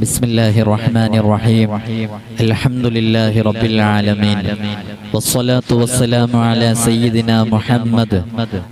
بسم الله الرحمن الرحيم الحمد لله رب العالمين والصلاة والسلام على سيدنا محمد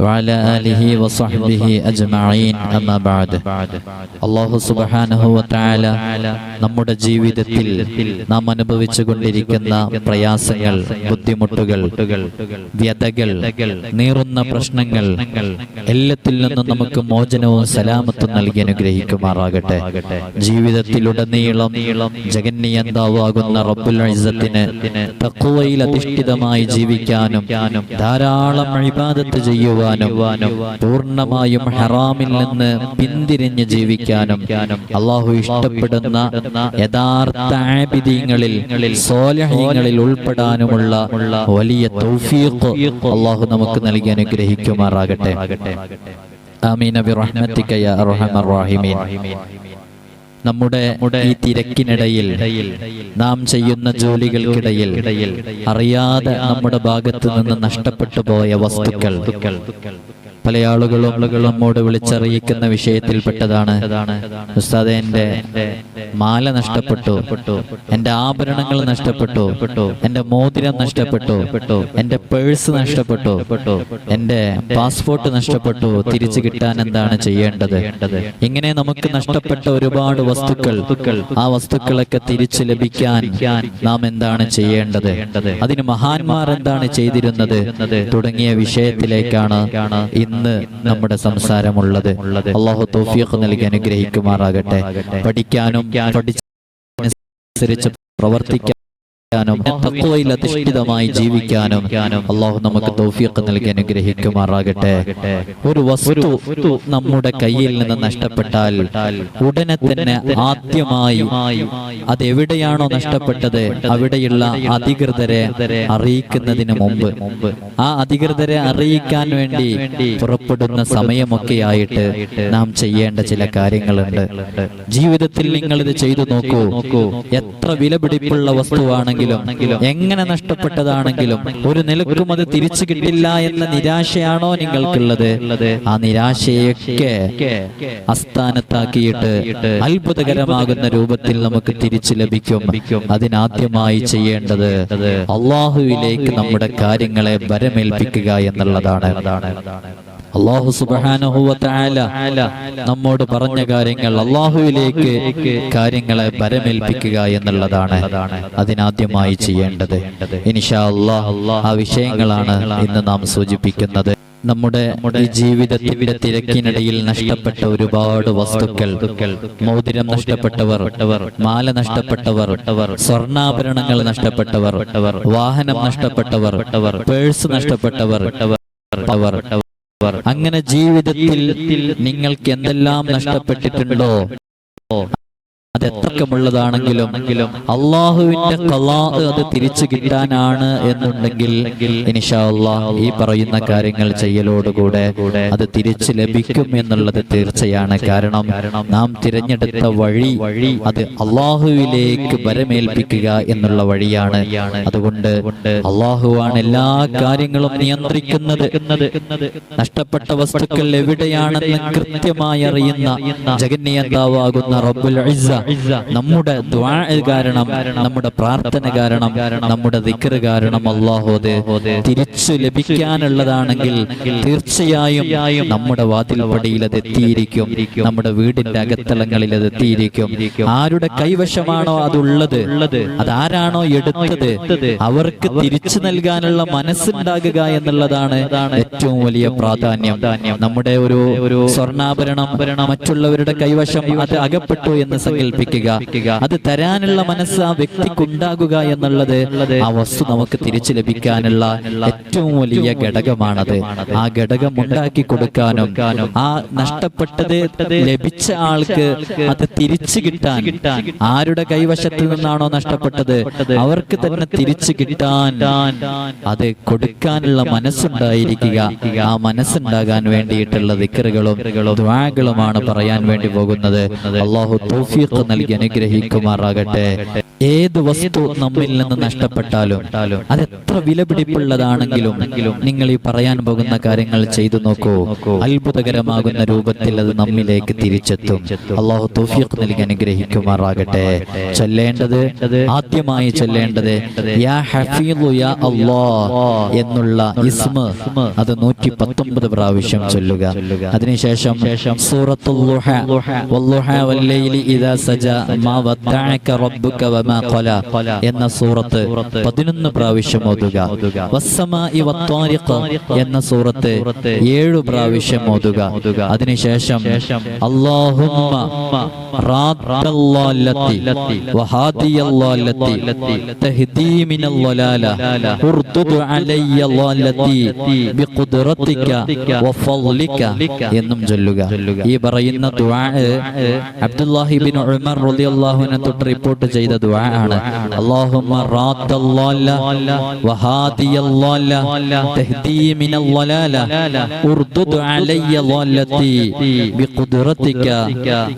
وعلى آله وصحبه أجمعين أما بعد അള്ളാഹു സുബഹാനഹു വതആല നമ്മുടെ ജീവിതത്തിൽ നാം അനുഭവിച്ചു കൊണ്ടിരിക്കുന്ന പ്രയാസങ്ങൾ ബുദ്ധിമുട്ടുകൾ വ്യതകൾ നീറുന്ന പ്രശ്നങ്ങൾ എല്ലാത്തിൽ നിന്നും നമുക്ക് മോചനവും സലാമത്തും നൽകി അനുഗ്രഹിക്കുമാറാകട്ടെ ജീവിതത്തിലുടനീളം ജഗന്നിയന്താവാകുന്ന റബ്ബുൽ ഇസ്സത്തിന് തഖ്വയിൽ അധിഷ്ഠിതമായി ജീവിക്കാനും ധാരാളം ഇബാദത്ത് ചെയ്യുവാനും പൂർണമായും ഹറാമിൽ നിന്ന് പിന്തിരിഞ്ഞ് ജീവിക്കാനും അള്ളാഹു ഇഷ്ടപ്പെടുന്ന യഥാർത്ഥ ആബിദീങ്ങളിൽ സോലഹീങ്ങളിൽ ഉൾപ്പെടാനുമുള്ള വലിയ തൗഫീഖ് അള്ളാഹു നമുക്ക് നൽകി അനുഗ്രഹിക്കുമാറാകട്ടെ. ആമീന ബിറഹ്മതിക യാ അർഹമർ റഹീമീൻ. നമ്മുടെ ഈ തിരക്കിനിടയിൽ നാം ചെയ്യുന്ന ജോലികൾക്കിടയിൽ അറിയാതെ നമ്മുടെ ഭാഗത്ത് നിന്ന് നഷ്ടപ്പെട്ടു പോയ വസ്തുക്കൾ. പല ആളുകളും നമ്മോട് വിളിച്ചറിയിക്കുന്ന വിഷയത്തിൽപ്പെട്ടതാണ്. ഉസ്താദെ എന്റെ മാല നഷ്ടപ്പെട്ടു. എന്റെ ആഭരണങ്ങൾ നഷ്ടപ്പെട്ടു. എന്റെ മോതിരം നഷ്ടപ്പെട്ടു. എന്റെ പേഴ്സ് നഷ്ടപ്പെട്ടു. എന്റെ പാസ്പോർട്ട് നഷ്ടപ്പെട്ടു. തിരിച്ചു കിട്ടാൻ എന്താണ് ചെയ്യേണ്ടത്? ഇങ്ങനെ നമുക്ക് നഷ്ടപ്പെട്ട ഒരുപാട് വസ്തുക്കൾ ആ വസ്തുക്കളൊക്കെ തിരിച്ചു ലഭിക്കാൻ നാം എന്താണ് ചെയ്യേണ്ടത്? അതിന് മഹാന്മാർ എന്താണ് ചെയ്തിരുന്നത്? തുടങ്ങിയ വിഷയത്തിലേക്കാണ് ഇന്ന് നമ്മുടെ സംസാരമുള്ളത്. അള്ളാഹു തൗഫീഖ് നൽകി അനുഗ്രഹിക്കുമാറാകട്ടെ. പഠിക്കാനും പഠിച്ചനുസരിച്ച് പ്രവർത്തിക്കാനും തഖ്വയിൽ അധിഷ്ഠിതമായി ജീവിക്കാനും അള്ളാഹു നമുക്ക് തൗഫീഖ് നൽകി അനുഗ്രഹിക്കുമാറാകട്ടെ. ഒരു വസ്തു നമ്മുടെ കയ്യിൽ നിന്ന് നഷ്ടപ്പെട്ടാൽ ഉടനെ തന്നെ ആദ്യമായി അതെവിടെയാണോ നഷ്ടപ്പെട്ടത് അവിടെയുള്ള അധികൃതരെ അറിയിക്കുന്നതിന് മുമ്പ് ആ അധികൃതരെ അറിയിക്കാൻ വേണ്ടി പുറപ്പെടുന്ന സമയമൊക്കെ ആയിട്ട് നാം ചെയ്യേണ്ട ചില കാര്യങ്ങളുണ്ട്. ജീവിതത്തിൽ നിങ്ങൾ ഇത് ചെയ്തു നോക്കൂ. എത്ര വിലപിടിപ്പുള്ള വസ്തുവാണെങ്കിലും എങ്ങനെ നഷ്ടപ്പെട്ടതാണെങ്കിലും ഒരു നിലക്കും അത് തിരിച്ചു കിട്ടില്ല എന്ന നിരാശയാണോ നിങ്ങൾക്കുള്ളത്? ആ നിരാശയൊക്കെ അസ്ഥാനത്താക്കിയിട്ട് അത്ഭുതകരമാകുന്ന രൂപത്തിൽ നമുക്ക് തിരിച്ചു ലഭിക്കും. അതിനാദ്യമായി ചെയ്യേണ്ടത് അള്ളാഹുവിലേക്ക് നമ്മുടെ കാര്യങ്ങളെ വരമേൽപ്പിക്കുക എന്നുള്ളതാണ്. അള്ളാഹു സുബാനുഹൂല നമ്മോട് പറഞ്ഞ കാര്യങ്ങൾ അള്ളാഹുവിലേക്ക് കാര്യങ്ങളെ വരമേൽപ്പിക്കുക എന്നുള്ളതാണ് അതിനാദ്യമായി ചെയ്യേണ്ടത്. ഇനിഷാ അള്ളാഹ് ആ വിഷയങ്ങളാണ് ഇന്ന് നാം സൂചിപ്പിക്കുന്നത്. നമ്മുടെ ജീവിതത്തിന്റെ തിരക്കിനിടയിൽ നഷ്ടപ്പെട്ട ഒരുപാട് വസ്തുക്കൾ മോതിരം നഷ്ടപ്പെട്ടവർ മാല നഷ്ടപ്പെട്ടവർ സ്വർണാഭരണങ്ങൾ നഷ്ടപ്പെട്ടവർ വാഹനം നഷ്ടപ്പെട്ടവർ പേഴ്സ് നഷ്ടപ്പെട്ടവർ അങ്ങനെ ജീവിതത്തിൽ നിങ്ങൾക്ക് എന്തെല്ലാം നഷ്ടപ്പെട്ടിട്ടുണ്ടോ? അത് എത്രക്കമുള്ളതാണെങ്കിലും അള്ളാഹുവിന്റെ കലാ അത് തിരിച്ചു കിട്ടാനാണ് എന്നുണ്ടെങ്കിൽ ഈ പറയുന്ന കാര്യങ്ങൾ ചെയ്യലോടുകൂടെ അത് തിരിച്ചു ലഭിക്കും എന്നുള്ളത് തീർച്ചയാണ്. കാരണം നാം തിരഞ്ഞെടുത്ത വഴി വഴി അത് അള്ളാഹുവിലേക്ക് വരമേൽപ്പിക്കുക എന്നുള്ള വഴിയാണ്. അതുകൊണ്ട് അള്ളാഹുവാണ് എല്ലാ കാര്യങ്ങളും നിയന്ത്രിക്കുന്നത്. നഷ്ടപ്പെട്ട വസ്തുക്കൾ എവിടെയാണെന്ന് കൃത്യമായി അറിയുന്ന ജഗന്നിയന്താവാകുന്ന റബ്ബുൽ ഇസ്സ. നമ്മുടെ കാരണം നമ്മുടെ പ്രാർത്ഥന കാരണം നമ്മുടെ ദിക്കറ് കാരണം അള്ളാഹു അത് തിരിച്ചു ലഭിക്കാനുള്ളതാണെങ്കിൽ തീർച്ചയായും നമ്മുടെ വാതിൽപ്പടിയിൽ അത് എത്തിയിരിക്കും. നമ്മുടെ വീടിന്റെ അകത്തളങ്ങളിൽ അത് എത്തിയിരിക്കും. ആരുടെ കൈവശമാണോ അതുള്ളത് അതാരാണോ എടുത്തത് അവർക്ക് തിരിച്ചു നൽകാനുള്ള മനസ്സുണ്ടാകുക എന്നുള്ളതാണ് ഏറ്റവും വലിയ പ്രാധാന്യം. നമ്മുടെ ഒരു സ്വർണാഭരണം മറ്റുള്ളവരുടെ കൈവശം അത് അകപ്പെട്ടു എന്ന് സങ്കല്പിക്കുക അത് തരാനുള്ള മനസ്സ് ആ വ്യക്തിക്ക് ഉണ്ടാകുക എന്നുള്ളത് ആ വസ്തു നമുക്ക് തിരിച്ചു ലഭിക്കാനുള്ള ഏറ്റവും വലിയ ഘടകമാണത്. ആ ഘടകം ഉണ്ടാക്കി കൊടുക്കാനും ആ നഷ്ടപ്പെട്ടത് ലഭിച്ച ആൾക്ക് അത് തിരിച്ചു കിട്ടാൻ ആരുടെ കൈവശത്തിൽ നിന്നാണോ നഷ്ടപ്പെട്ടത് അവർക്ക് തന്നെ തിരിച്ചു കിട്ടാൻ അത് കൊടുക്കാനുള്ള മനസ്സുണ്ടായിരിക്കുക. ആ മനസ്സുണ്ടാകാൻ വേണ്ടിയിട്ടുള്ള ദിക്കറുകളും ദ്വാകളുമാണ് പറയാൻ വേണ്ടി പോകുന്നത്. അള്ളാഹു തൗഫീഖ് നൽകി അനുഗ്രഹിക്കുമാറാകട്ടെ. ഏത് വസ്തു നമ്മിൽ നിന്ന് നഷ്ടപ്പെട്ടാലും അത് എത്ര വിലപിടിപ്പുള്ളതാണെങ്കിലും നിങ്ങൾ ഈ പറയാൻ പോകുന്ന കാര്യങ്ങൾ ചെയ്തു നോക്കൂ. അത്ഭുതകരമാകുന്ന രൂപത്തിൽ അത് നമ്മിലേക്ക് തിരിച്ചെത്തും. അള്ളാഹു തൗഫീഖ് നൽകി അനുഗ്രഹിക്കുമാറാകട്ടെ. ചൊല്ലേണ്ടത് ആദ്യമായി ചൊല്ലേണ്ടത് യാ യാ എന്നുള്ള ഇസ്മ അത് നൂറ്റി പത്തൊമ്പത് പ്രാവശ്യം ചൊല്ലുക. അതിനുശേഷം സൂറത്തുൽ ലുഹ വല്ലൈലി ഇദാ എന്ന സൂറത്ത് പതിനൊന്ന് പ്രാവശ്യം ഓതുക. എന്ന സൂറത്ത് ഏഴു പ്രാവശ്യം ഓതുക. അതിനുശേഷം വഫളലിക എന്നും ചൊല്ലുക. ഈ പറയുന്ന ദുആ അബ്ദുല്ലാഹി ഇബ്നു ഉമർ റിപ്പോർട്ട് ചെയ്ത ദുആ ആണ്. അല്ലാഹുമ്മ റാദ്ദല്ലാല്ല വഹാദിയല്ലാല്ല തഹ്ദീ മിനൽ വലാല ഉർദുദ് അലയ്യല്ലാല്ലത്തി ബിഖുദ്റതിക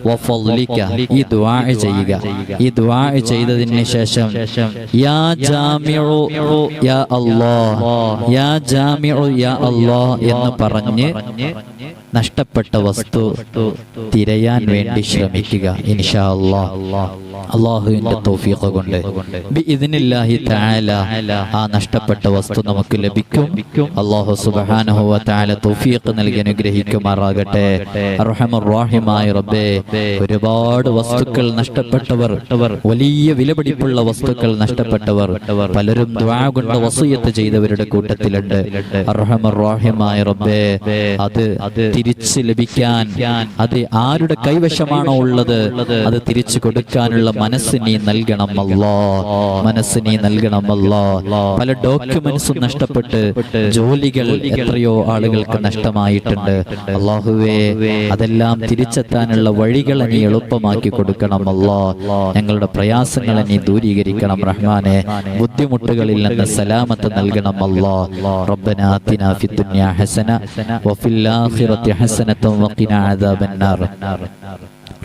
വഫളിക ഈ ദുആ ചെയ്യുക. ഈ ദുആ ചെയ്തതിന് ശേഷം യാ ജാമിഉ യാ അല്ലാഹ് യാ ജാമിഉ യാ അല്ലാഹ് എന്ന് പറഞ്ഞ് നഷ്ടപ്പെട്ട വസ്തു തിരയാൻ വേണ്ടി ശ്രമിക്കുക ഇൻഷാ അല്ലാഹ്. അള്ളാഹുവിന്റെ തോഫീഖ കൊണ്ട് ഇതിനില്ലാഹി താല ആ നഷ്ടപ്പെട്ട വസ്തു നമുക്ക് ലഭിക്കും. അള്ളാഹു സുബ്ഹാനഹു വ തആല തൗഫീഖ് നൽകി അനുഗ്രഹിക്കുമാറാകട്ടെ. റബ്ബേ ഒരുപാട് വസ്തുക്കൾ നഷ്ടപ്പെട്ടവർ വലിയ വിലപിടിപ്പുള്ള വസ്തുക്കൾ നഷ്ടപ്പെട്ടവർ പലരും ദുആ കൊണ്ട് വസിയത്ത് ചെയ്തവരുടെ കൂട്ടത്തിലുണ്ട്. റബ്ബേ അത് തിരിച്ച് ലഭിക്കാൻ അത് ആരുടെ കൈവശമാണോ ഉള്ളത് അത് തിരിച്ചു കൊടുക്കാനുള്ള മനസ്സ് മനസ്സിനെ നൽകണം അല്ലാ. മനസ്സിനെ നൽകണം അല്ലാ. പല ഡോക്യുമെന്റ്സും നഷ്ടപ്പെട്ട് ജോലികൾ എത്രയോ ആളുകൾക്ക് നഷ്ടമായിട്ടുണ്ട്. അള്ളാഹുവേ അതെല്ലാം തിരിച്ചെത്താനുള്ള വഴികൾ നീ എളുപ്പമാക്കി കൊടുക്കണം അല്ലാ. ഞങ്ങളുടെ പ്രയാസങ്ങളെ നീ ദൂരീകരിക്കണം റഹ്മാനെ. ബുദ്ധിമുട്ടുകളിൽ നിന്ന് സലാമത്ത് നൽകണം അല്ലാ. റബ്ബന ആതിന ഫി ദുനിയ ഹസന വഫിൽ ആഖിറതി ഹസനത വഖിന അദാബൻ നാർ.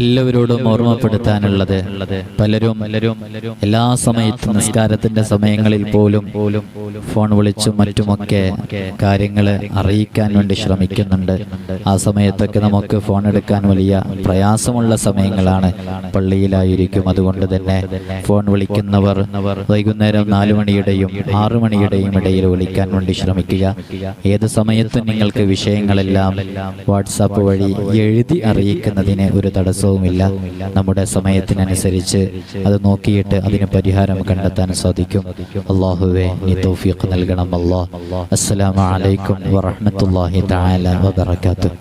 എല്ലാവരോടും ഓർമ്മപ്പെടുത്താനുള്ളത്. പലരും പലരും എല്ലാ സമയത്തും നിസ്കാരത്തിന്റെ സമയങ്ങളിൽ പോലും ഫോൺ വിളിച്ചും മറ്റുമൊക്കെ കാര്യങ്ങൾ അറിയിക്കാൻ വേണ്ടി ശ്രമിക്കുന്നുണ്ട്. ആ സമയത്തൊക്കെ നമുക്ക് ഫോൺ എടുക്കാൻ വലിയ പ്രയാസമുള്ള സമയങ്ങളാണ്. പള്ളിയിലായിരിക്കും അതുകൊണ്ട് തന്നെ ഫോൺ വിളിക്കുന്നവർ വൈകുന്നേരം നാലു മണിയുടെയും ആറു മണിയുടെയും ഇടയിൽ വിളിക്കാൻ വേണ്ടി ശ്രമിക്കുക. ഏത് സമയത്തും നിങ്ങൾക്ക് വിഷയങ്ങളെല്ലാം വാട്സാപ്പ് വഴി എഴുതി അറിയിക്കുന്നതിന് ഒരു തടസ്സവുമില്ല നമ്മുടെ സമയത്തിനനുസരിച്ച് അത് നോക്കിയിട്ട് അതിന് പരിഹാരം കണ്ടെത്താൻ സാധിക്കും. അള്ളാഹുവെ നീ തൗഫീഖ് നൽകണം അല്ലാ അസ്സലാമു അലൈക്കും വറഹ്മത്തുള്ളാഹി തആല വബറകാതുഹു.